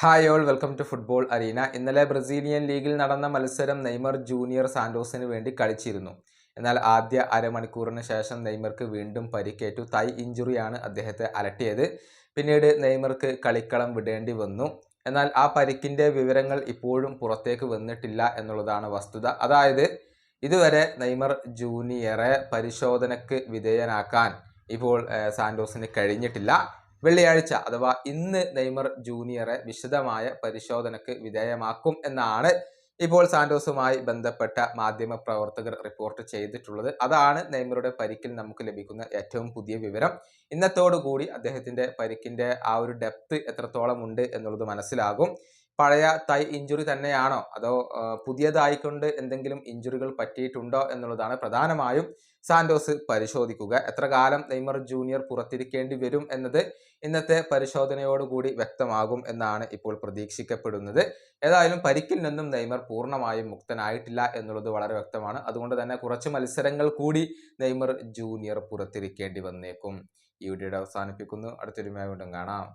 Hi all welcome to football arena ഇന്നലെ Brazilian ലീഗിൽ നടന്ന മത്സരം നെയ്മർ ജൂനിയർ സാന്റോസിന് വേണ്ടി കളിച്ചിരുന്നു. എന്നാൽ ആദ്യ അരമണിക്കൂറിന് ശേഷം നെയ്മർക്ക് വീണ്ടും പരിക്കേറ്റു. തൈ ഇഞ്ചുറിയാണ് അദ്ദേഹത്തെ അലട്ടിയത്. പിന്നീട് നെയ്മർക്ക് കളിക്കളം വിടേണ്ടി വന്നു. എന്നാൽ ആ പരിക്കിന്റെ വിവരങ്ങൾ ഇപ്പോഴും പുറത്തേക്ക് വന്നിട്ടില്ല എന്നുള്ളതാണ് വസ്തുത. അതായത് ഇതുവരെ നെയ്മർ ജൂനിയറെ പരിശോധനയ്ക്ക് വിധേയനാക്കാൻ ഇപ്പോൾ സാന്റോസിന് കഴിഞ്ഞിട്ടില്ല. വെള്ളിയാഴ്ച അഥവാ ഇന്ന് നെയ്മർ ജൂനിയറെ വിശദമായ പരിശോധനയ്ക്ക് വിധേയമാക്കും എന്നാണ് ഇപ്പോൾ സാന്റോസുമായി ബന്ധപ്പെട്ട മാധ്യമ പ്രവർത്തകർ റിപ്പോർട്ട് ചെയ്തിട്ടുള്ളത്. അതാണ് നെയ്മറുടെ പരിക്കിൽ നമുക്ക് ലഭിക്കുന്ന ഏറ്റവും പുതിയ വിവരം. ഇന്നത്തോടുകൂടി അദ്ദേഹത്തിന്റെ പരിക്കിന്റെ ആ ഒരു ഡെപ്ത് എത്രത്തോളം ഉണ്ട് എന്നുള്ളത് മനസ്സിലാകും. പഴയ തൈ ഇഞ്ചുറി തന്നെയാണോ? അതോ പുതിയതായിക്കൊണ്ട് എന്തെങ്കിലും ഇഞ്ചുറികൾ പറ്റിയിട്ടുണ്ടോ എന്നുള്ളതാണ് പ്രധാനമായും സാന്റോസ് പരിശോധിക്കുക. എത്ര കാലം നെയ്മർ ജൂനിയർ പുറത്തിരിക്കേണ്ടി വരും എന്നത് ഇന്നത്തെ പരിശോധനയോടുകൂടി വ്യക്തമാകും എന്നാണ് ഇപ്പോൾ പ്രതീക്ഷിക്കപ്പെടുന്നത്. ഏതായാലും പരിക്കിൽ നിന്നും നെയ്മർ പൂർണമായും മുക്തനായിട്ടില്ല എന്നുള്ളത് വളരെ വ്യക്തമാണ്. അതുകൊണ്ട് തന്നെ കുറച്ച് മത്സരങ്ങൾ കൂടി നെയ്മർ ജൂനിയർ പുറത്തിരിക്കേണ്ടി വന്നേക്കും. ഈ വീഡിയോയുടെ അവസാനിപ്പിക്കുന്നു. അടുത്തൊരുമയായി വീണ്ടും കാണാം.